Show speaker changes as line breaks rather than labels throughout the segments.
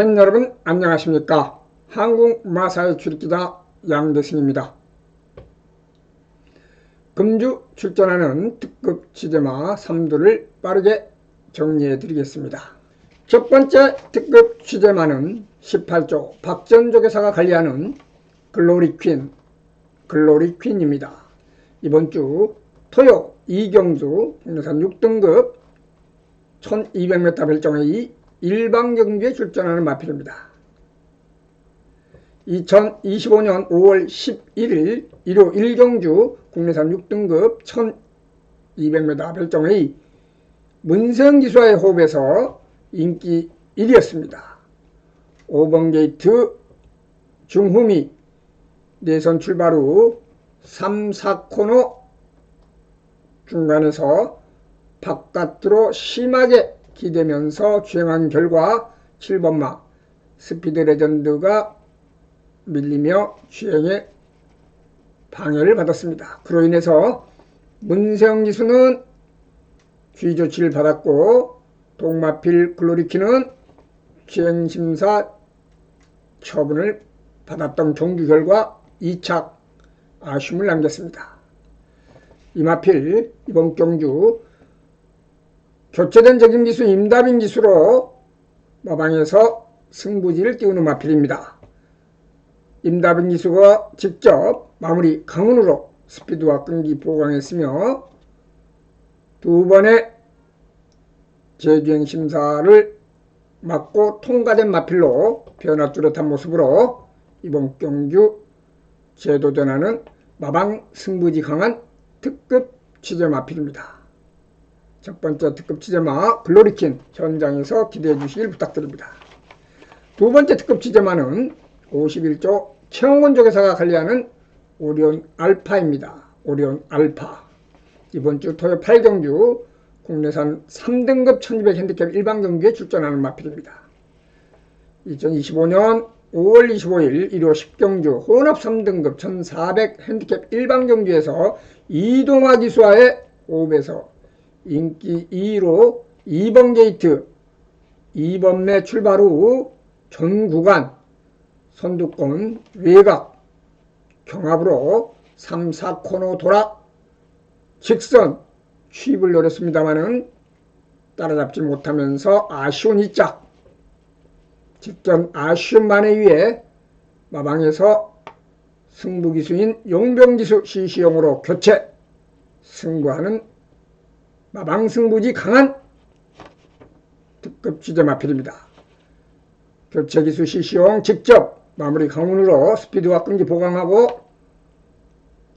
팬 여러분 안녕하십니까? 한국 마사의 출입기자 양대승입니다. 금주 출전하는 특급 취재마 3도를 빠르게 정리해 드리겠습니다. 첫 번째 특급 취재마는 18조 박전 조교사가 관리하는 글로리퀸 글로리퀸입니다. 이번 주 토요 이경주 국내산 6등급 1200m 별정의 일방 경주에 출전하는 마필입니다. 2025년 5월 11일 1호 1경주 국내산 6등급 1200m 별정의 문세영 기수와의 호흡에서 인기 1위였습니다. 5번 게이트 중후미 내선 출발 후 3, 4코너 중간에서 바깥으로 심하게 기대면서 주행한 결과 7번마 스피드 레전드가 밀리며 주행에 방해를 받았습니다. 그로 인해서 문세영 기수는 주의 조치를 받았고 동마필 글로리키는 주행심사 처분을 받았던 종규 결과 2착 아쉬움을 남겼습니다. 이마필 이번 경주 교체된 적임 기수 임다빈 기수로 마방에서 승부지를 띄우는 마필입니다. 임다빈 기수가 직접 마무리 강운으로 스피드와 끈기 보강했으며 두 번의 재주행 심사를 맡고 통과된 마필로 변화 뚜렷한 모습으로 이번 경주 제도전하는 마방 승부지 강한 특급 취재 마필입니다. 첫 번째 특급 취재마 글로리킨 현장에서 기대해 주시길 부탁드립니다. 두 번째 특급 취재마는 51조 최홍원 조교사가 관리하는 오리온 알파입니다. 오리온 알파. 이번 주 토요 8경주 국내산 3등급 1200 핸디캡 일반 경기에 출전하는 마필입니다. 2025년 5월 25일 1호 10경주 혼합 3등급 1400 핸디캡 일반 경기에서 이동화 기수와의 호흡에서 인기 2위로 2번 게이트 2번 매 출발 후 전 구간 선두권 외곽 경합으로 3, 4코너 돌아 직선 취입을 노렸습니다마는 따라잡지 못하면서 아쉬운 이짝 직전 아쉬운 만에 위해 마방에서 승부기수인 용병기수 시시용으로 교체 승부하는 마방승부지 강한 특급 취재 마필입니다. 교체기수 시시용 직접 마무리 강운으로 스피드와 끈기 보강하고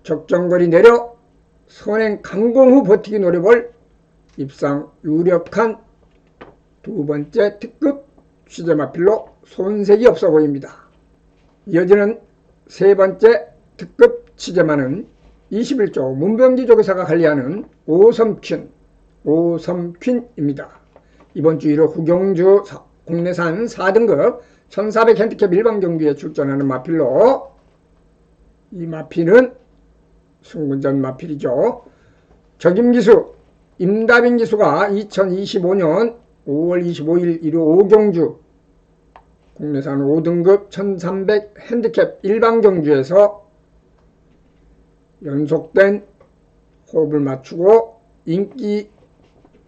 적정거리 내려 선행 강공 후 버티기 노려볼 입상 유력한 두 번째 특급 취재 마필로 손색이 없어 보입니다. 이어지는 세 번째 특급 취재만은 21조 문병기 조교사가 관리하는 오섬퀸 오섬퀸입니다. 이번 주 1호 후경주 국내산 4등급 1400 핸디캡 일반 경기에 출전하는 마필로 이 마필은 승군전 마필이죠. 적임기수 임다빈 기수가 2025년 5월 25일 1호 5경주 국내산 5등급 1300 핸디캡 일반 경주에서 연속된 호흡을 맞추고 인기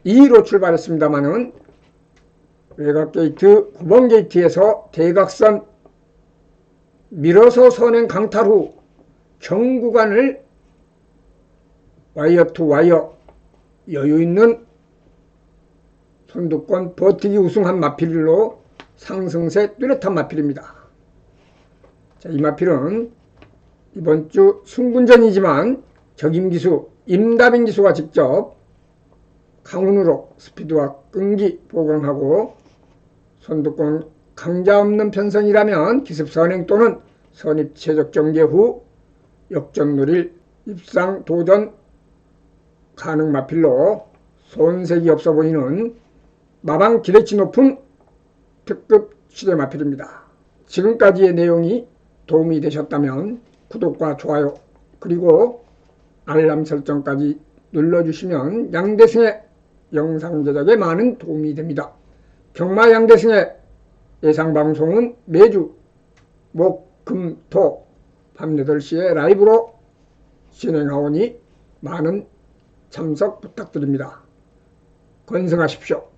2위로 출발했습니다마는 외곽 게이트 9번 게이트에서 대각선 밀어서 선행 강탈 후 정구간을 와이어 투 와이어 여유 있는 선두권 버티기 우승한 마필로 상승세 뚜렷한 마필입니다. 자, 이 마필은 이번 주 승분전이지만 적임기수 임다빈 기수가 직접 강운으로 스피드와 끈기 보강하고 선두권 강자 없는 편선이라면 기습 선행 또는 선입 최적 전개 후 역전 노릴 입상 도전 가능 마필로 손색이 없어 보이는 마방 기대치 높은 특급 취재 마필입니다. 지금까지의 내용이 도움이 되셨다면 구독과 좋아요 그리고 알람 설정까지 눌러주시면 양대승의 영상 제작에 많은 도움이 됩니다. 경마 양대승의 예상방송은 매주 목, 금, 토 밤 8시에 라이브로 진행하오니 많은 참석 부탁드립니다. 건승하십시오.